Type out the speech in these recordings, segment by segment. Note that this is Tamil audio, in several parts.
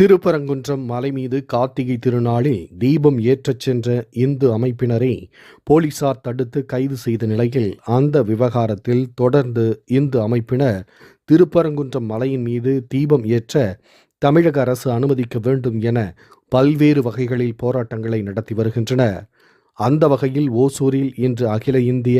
திருப்பரங்குன்றம் மலை மீது கார்த்திகை திருநாளில் தீபம் ஏற்றச் சென்ற இந்து அமைப்பினரை போலீசார் தடுத்து கைது செய்த நிலையில் அந்த விவகாரத்தில் தொடர்ந்து இந்து அமைப்பினர் திருப்பரங்குன்றம் மலையின் மீது தீபம் ஏற்ற தமிழக அரசு அனுமதிக்க வேண்டும் என பல்வேறு வகைகளில் போராட்டங்களை நடத்தி வருகின்றனர். அந்த வகையில் ஓசூரில் இன்று அகில இந்திய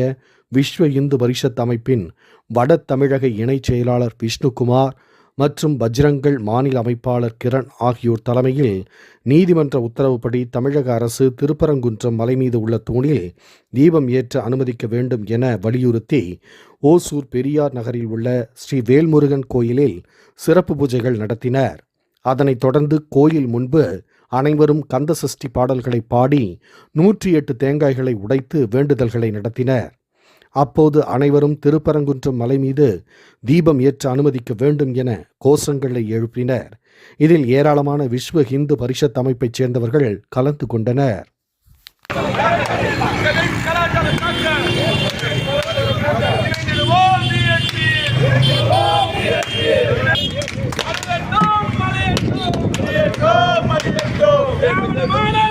விஸ்வ இந்து பரிஷத் அமைப்பின் வட தமிழக இணைச் செயலாளர் விஷ்ணுகுமார் மற்றும் பஜ்ரங்கள் மாநில அமைப்பாளர் கிரண் ஆகியோர் தலைமையில் நீதிமன்ற உத்தரவுப்படி தமிழக அரசு திருப்பரங்குன்றம் மலை மீது உள்ள தூணில் தீபம் ஏற்ற அனுமதிக்க வேண்டும் என வலியுறுத்தி ஓசூர் பெரியார் நகரில் உள்ள ஸ்ரீ வேல்முருகன் கோயிலில் சிறப்பு பூஜைகள் நடத்தினர். அதனைத் தொடர்ந்து கோயில் முன்பு அனைவரும் கந்த சஷ்டி பாடல்களை பாடி நூற்றி எட்டு தேங்காய்களை உடைத்து வேண்டுதல்களை நடத்தினர். அப்போது அனைவரும் திருப்பரங்குன்றம் மலை மீது தீபம் ஏற்ற அனுமதிக்க வேண்டும் என கோஷங்களை எழுப்பினர். இதில் ஏராளமான விஸ்வ இந்து பரிஷத் அமைப்பைச் சேர்ந்தவர்கள் கலந்து கொண்டனர். Come on,